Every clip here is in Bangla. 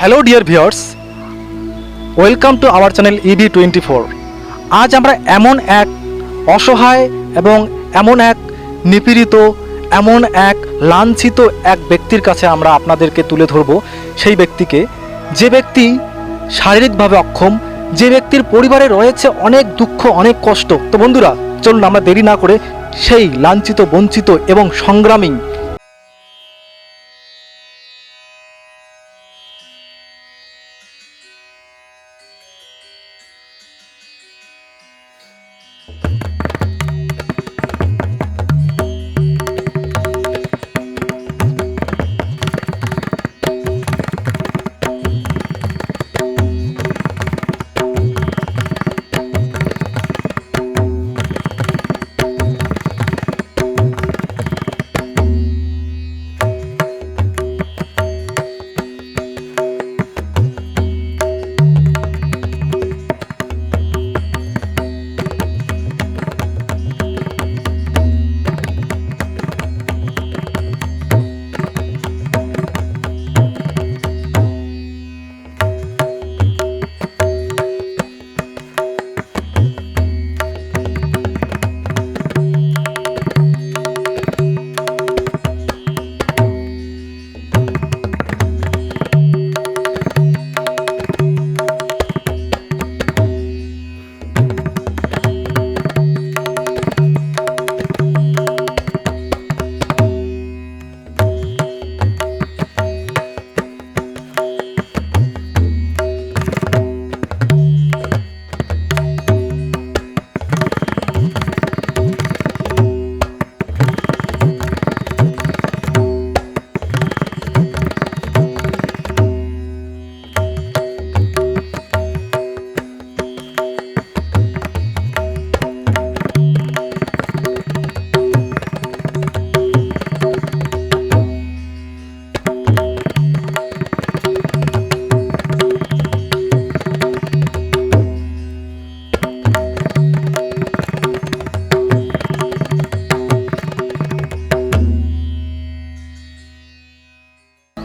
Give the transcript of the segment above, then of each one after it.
Hello dear viewers welcome to our channel EB twenty four আজ আমরা এমন এক অসহায় এবং এমন এক নিপীড়িত, এমন এক লাঞ্ছিত এক ব্যক্তির কাছে আমরা আপনাদেরকে তুলে ধরব। সেই ব্যক্তিকে যে ব্যক্তি শারীরিকভাবে অক্ষম, যে ব্যক্তির পরিবারে রয়েছে অনেক দুঃখ, অনেক কষ্ট। তো বন্ধুরা, চলুন আমরা দেরি না করে সেই লাঞ্ছিত, বঞ্চিত এবং সংগ্রামী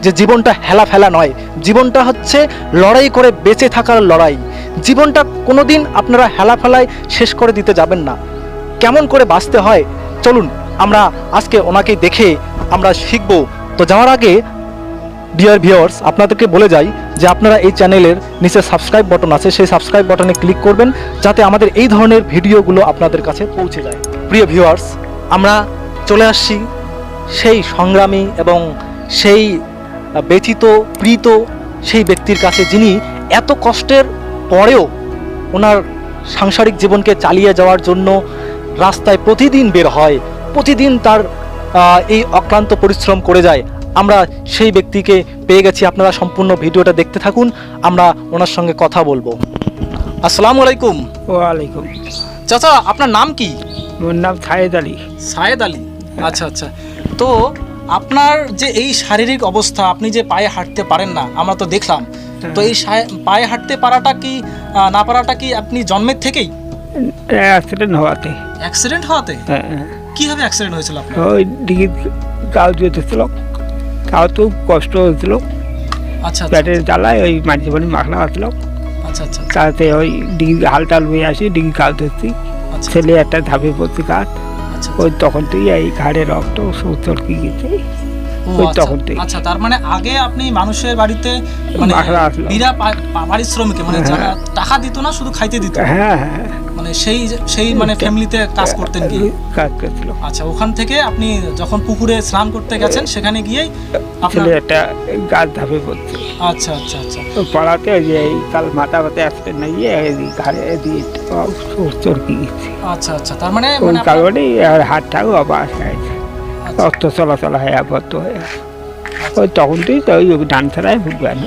যে জীবনটা হেলা ফেলা নয়, জীবনটা হচ্ছে লড়াই করে বেঁচে থাকার লড়াই। জীবনটা কোনোদিন আপনারা হেলা ফেলায় শেষ করে দিতে যাবেন না। কেমন করে বাঁচতে হয়? চলুন, আমরা আজকে ওনাকে দেখে আমরা শিখব। তো যাওয়ার আগে ডিয়ার ভিউয়ার্স আপনাদেরকে বলে যাই যে আপনারা এই চ্যানেলের নিচে সাবস্ক্রাইব বাটন আছে, সেই সাবস্ক্রাইব বাটনে ক্লিক করবেন যাতে আমাদের এই ধরনের ভিডিওগুলো আপনাদের কাছে পৌঁছে যায়। প্রিয় ভিউয়ার্স আমরা চলে আসছি সেই সংগ্রামী এবং সেই ব্যথিত প্রীত সেই ব্যক্তির কাছে যিনি এত কষ্টের পরেও ওনার সাংসারিক জীবনকে চালিয়ে যাওয়ার জন্য রাস্তায় প্রতিদিন বের হয় প্রতিদিন তার এই অক্লান্ত পরিশ্রম করে যায়। আমরা সেই ব্যক্তিকে পেয়ে গেছি। আপনারা সম্পূর্ণ ভিডিওটা দেখতে থাকুন। আমরা ওনার সঙ্গে কথা বলব। আসসালামু আলাইকুম। ওয়ালাইকুম। চাচা আপনার নাম কি? নাম সায়েদ আলী। সায়েদ আলী। আচ্ছা আচ্ছা। তো আপনার যে এই শারীরিক অবস্থা আপনি যে পায়ে হাঁটতে পারেন না আমরা তো দেখলাম। তো এই পায়ে হাঁটতে পারাটা কি না পারাটা কি আপনি জন্মের থেকেই? অ্যাক্সিডেন্ট হওয়াতে। অ্যাক্সিডেন্ট হওয়াতে? হ্যাঁ, কীভাবে অ্যাক্সিডেন্ট হয়েছিল আপনার? ওই দিকে গাও যেতেছিল তাও তো কষ্ট হয়েছিল। আচ্ছা আচ্ছা। পেটের জ্বালায় ওই মাটি পানি মাখলা আসছিল আচ্ছা আচ্ছা তাতে ওই ডিগি হাল টাল বয়ে আসি ডিগি গাও ধরছি আচ্ছা। ছেলে একটা ধাপে পড়ছি কাঠ আচ্ছা ওই তখন থেকে এই ঘাড়ে রক্ত সৌচর কি গেছে? ওই আচ্ছা। তখন থেকে। আচ্ছা তার মানে আগে আপনি মানুষের বাড়িতে মানে পা- পারিশ্রমিকে মানে হ্যাঁ। যারা টাকা দিত না শুধু খাইতে দিত। হ্যাঁ হ্যাঁ। মানে সেই সেই মানে ফ্যামিলিতে কাজ করতেন কি কাজ করছিল। আচ্ছা ওখান থেকে আপনি যখন পুকুরে স্নান করতে গেছেন সেখানে গিয়েই আপনার একটা গাছ ধাপে পড়ছে। আচ্ছা আচ্ছা আচ্ছা। পাড়াতে যে এই কাল মাথা ব্যথা অ্যাক্সিডেন্ট নিয়ে এই ঘাড়ে দিয়ে চরকি গেছে আচ্ছা আচ্ছা তার মানে ওই মানে কারণে আর হাতটাও আবার হয়েছে আচ্ছা, রক্ত চলাচল হয়ে আবদ্ধ হয়ে ওই তখন তুই ওই ডান ছাড়াই ভুগবেন।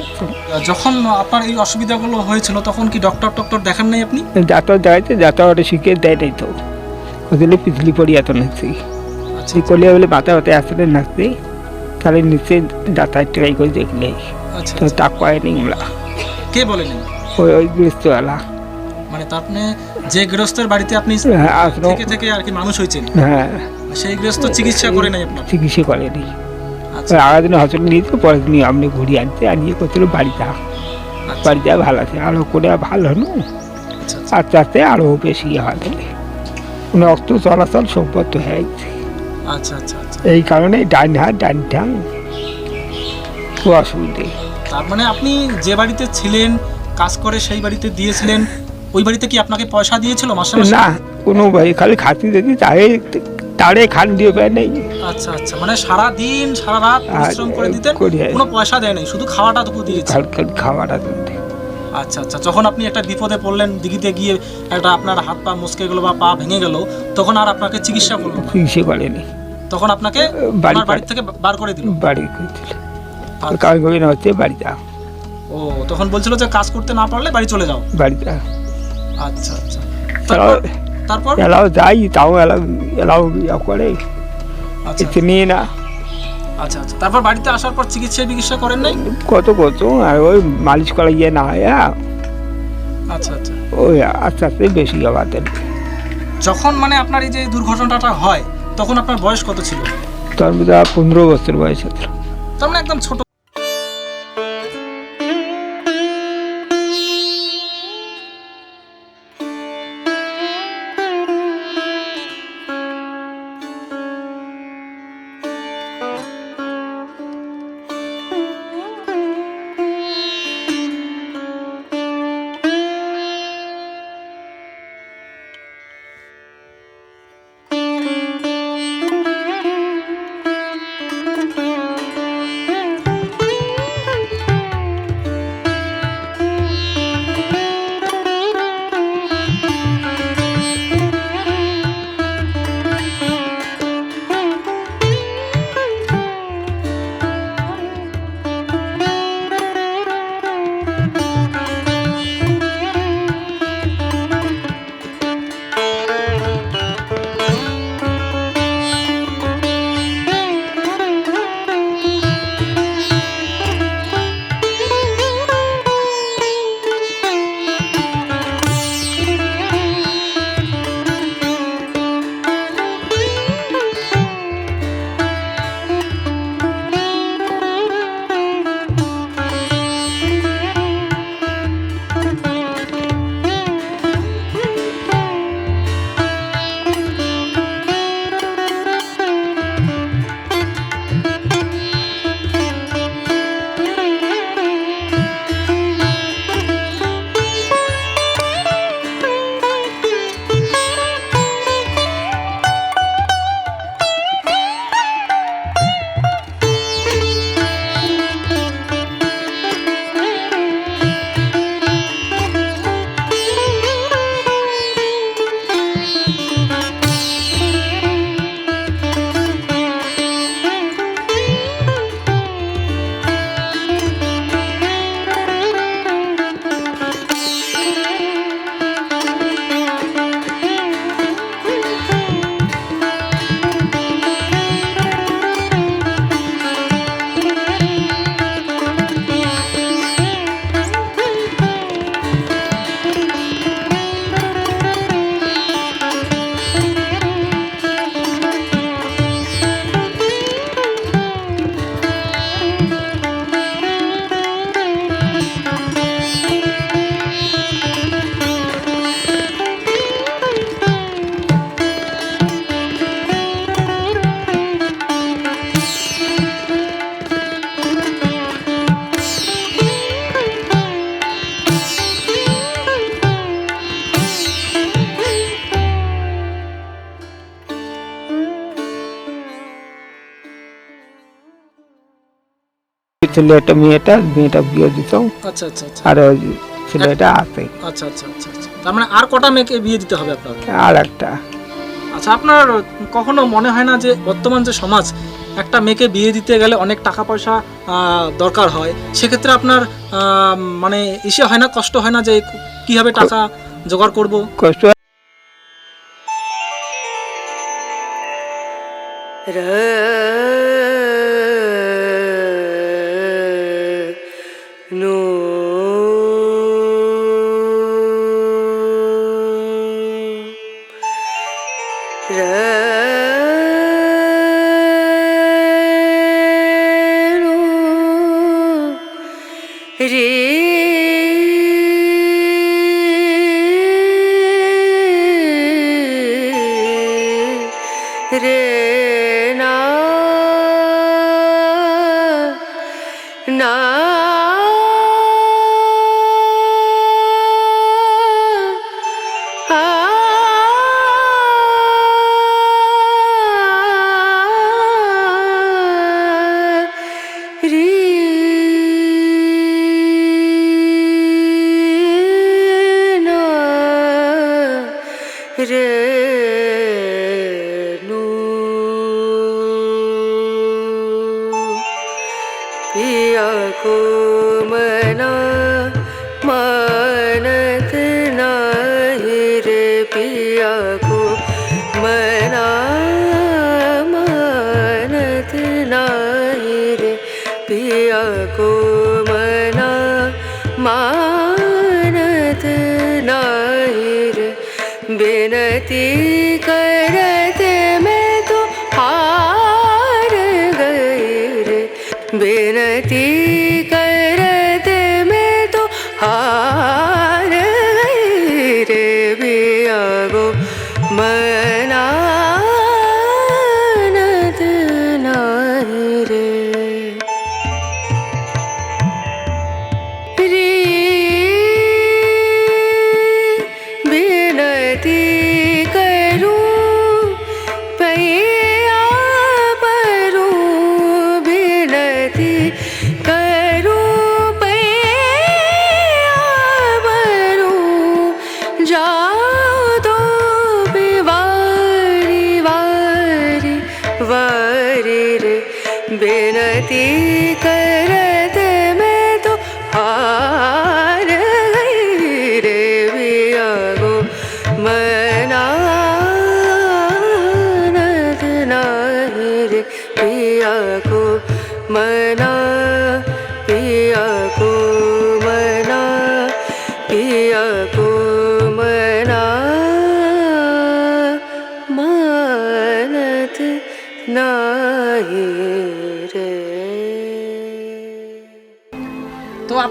যখন আপনার এই অসুবিধাগুলো হয়েছিল তখন কি ডক্টর টক্টর দেখান নাই আপনি? যাতায়াত দেখাইতে যাতায়াত শিখে দেয় নাই তো। ওগুলি পিছলি পড়িয়া তো নাচছি। আচ্ছা সেই কলিয়া বলে মাথা ব্যথা অ্যাক্সিডেন্ট নাচছি তাহলে নিচে যাতায়াত ট্রাই করে দেখলে। আচ্ছা তো তা পায়নি আমরা কে বলেনি ওই ওই গৃহস্থওয়ালা মানে তার মানে যে গৃহস্থের বাড়িতে আপনি হ্যাঁ থেকে থেকে আর কি মানুষ হয়েছেন হ্যাঁ। সেই গৃহস্থ চিকিৎসা করে নাই আপনার? চিকিৎসা করেনি আচ্ছা। আচ্ছা আগের দিন হসপিটাল নিয়ে তো পরের দিন আপনি ঘুরিয়ে আনতে আনিয়ে করছিল বাড়িতে। আচ্ছা। বাড়িতে ভালো আছে আরও করে ভালো হলো আচ্ছা আস্তে আস্তে আরও বেশি হয় রক্ত চলাচল সম্পর্ক হয়ে গেছে। আচ্ছা আচ্ছা এই কারণে ডান হাত ডান ঠাং খুব অসুবিধে। তার মানে আপনি যে বাড়িতে ছিলেন কাজ করে সেই বাড়িতে দিয়েছিলেন ওই বাড়িতে কি আপনাকে পয়সা দিয়েছিল মাসে মাসে না কোনো ভাই খালি খাতি দেখি তারে তারে খান দিয়ে পায় নেই। আচ্ছা আচ্ছা মানে সারা দিন সারা রাত পরিশ্রম করে দিতেন কোনো পয়সা দেয় নাই শুধু খাওয়াটা টুকু দিয়েছে। খাওয়াটা আচ্ছা আচ্ছা যখন আপনি একটা বিপদে পড়লেন দিঘিতে গিয়ে একটা আপনার হাত পা মুসকে গেল বা পা ভেঙে গেল তখন আর আপনাকে চিকিৎসা করল। চিকিৎসা করেনি। তখন আপনাকে বাড়ি বাড়ি থেকে বার করে দিল? বাড়ি করেছিল আচ্ছা। কাজ করি না হচ্ছে বাড়ি যাও। ও তখন বলছিল যে কাজ করতে না পারলে বাড়ি চলে যাও। বাড়ি যাও। আচ্ছা আচ্ছা। তারপর? এলাও যাই তাও এলাও এলাও ইয়া করে। আচ্ছা না। আচ্ছা আচ্ছা। তারপর বাড়িতে আসার পর চিকিৎসা করেন নাই? কত কত আর ওই মালিশ করা ইয়ে না হয়। আ, আচ্ছা আচ্ছা। ওই আস্তে আস্তে বেশি হওয়ার যখন মানে আপনার এই যে দুর্ঘটনাটা হয় তখন আপনার বয়স কত ছিল? তার মধ্যে পনেরো বছর বয়স হতো। তার মানে একদম ছোট ছেলেটা মেয়েটা মেয়েটা বিয়ে দিত আচ্ছা আচ্ছা আচ্ছা। আর ওই ছেলেটা আছে। আচ্ছা আচ্ছা আচ্ছা আচ্ছা। তার মানে আর কটা মেয়েকে বিয়ে দিতে হবে আপনার? আর একটা। আচ্ছা আপনার কখনো মনে হয় না যে বর্তমান যে সমাজ একটা মেয়েকে বিয়ে দিতে গেলে অনেক টাকা পয়সা আহ, দরকার হয়? সেক্ষেত্রে আপনার আহ, মানে ইসে হয় না কষ্ট হয় না যে কীভাবে টাকা জোগাড় করব? কষ্ট no No. Ya ku menang करत मैं तो हार बिनती करत मैं तो हार गई रे बिया गो मनानत मना पिया को, मना पिया को, मना मानत नाही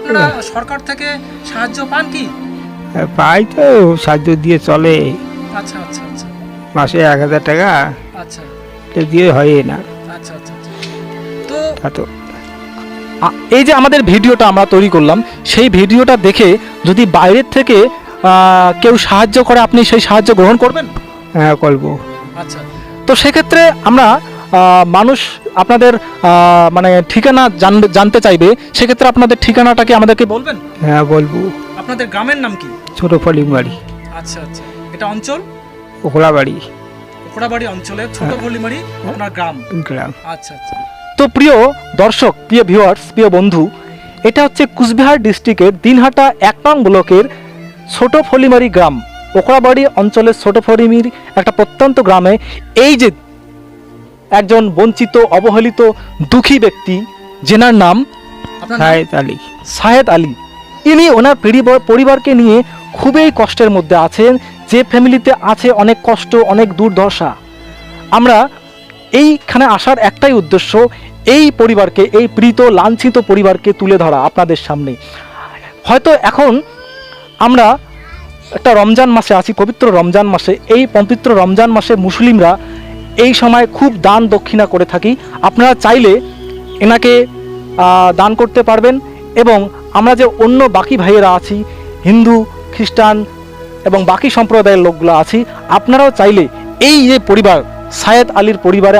আপনারা সরকার থেকে সাহায্য পান কি? পাই তো সাহায্য দিয়ে চলে। আচ্ছা আচ্ছা আচ্ছা। মাসে এক হাজার টাকা। আচ্ছা। দিয়ে হয় না। আচ্ছা আচ্ছা আচ্ছা। তো এই যে আমাদের ভিডিওটা আমরা তৈরি করলাম সেই ভিডিওটা দেখে যদি বাইরের থেকে আহ, কেউ সাহায্য করে আপনি সেই সাহায্য গ্রহণ করবেন? হ্যাঁ করব। আচ্ছা। তো সেক্ষেত্রে আমরা মানুষ আপনাদের মানে ঠিকানা জানতে চাইবে সেক্ষেত্রে আপনাদের ঠিকানাটা কি আমাদেরকে বলবেন? হ্যাঁ বলব। আপনাদের গ্রামের নাম কি? ছোট ফলিং বাড়ি আচ্ছা আচ্ছা। এটা অঞ্চল? ওখলা বাড়ি অঞ্চলে ছোট ভলিমারি আপনার গ্রাম? গ্রাম। আচ্ছা আচ্ছা। তো প্রিয় দর্শক প্রিয় ভিউয়ার্স প্রিয় বন্ধু এটা হচ্ছে কুচবিহার ডিস্ট্রিক্টের দিনহাটা এক নং ব্লকের ছোট ফলিমারি গ্রাম। ওকড়াবাড়ি অঞ্চলের ছোট ফলিমির একটা প্রত্যন্ত গ্রামে এই যে একজন বঞ্চিত অবহেলিত দুঃখী ব্যক্তি যেনার নাম সাহেদ আলী। সাহেদ আলী। ইনি ওনার পরিবার- পরিবারকে নিয়ে খুবই কষ্টের মধ্যে আছেন যে ফ্যামিলিতে আছে অনেক কষ্ট অনেক দুর্দশা। আমরা এইখানে আসার একটাই উদ্দেশ্য এই পরিবারকে এই প্রীত লাঞ্ছিত পরিবারকে তুলে ধরা আপনাদের সামনে। হয়তো এখন আমরা একটা রমজান মাসে আছি পবিত্র রমজান মাসে। এই পবিত্র রমজান মাসে মুসলিমরা এই সময় খুব দান দক্ষিণা করে থাকি। আপনারা চাইলে এনাকে দান করতে পারবেন এবং আমরা যে অন্য বাকি ভাইয়েরা আছি, হিন্দু, খ্রিস্টান এবং বাকি সম্প্রদায়ের লোকগুলো আছি, আপনারাও চাইলে এই যে পরিবার, সায়েদ আলীর পরিবারে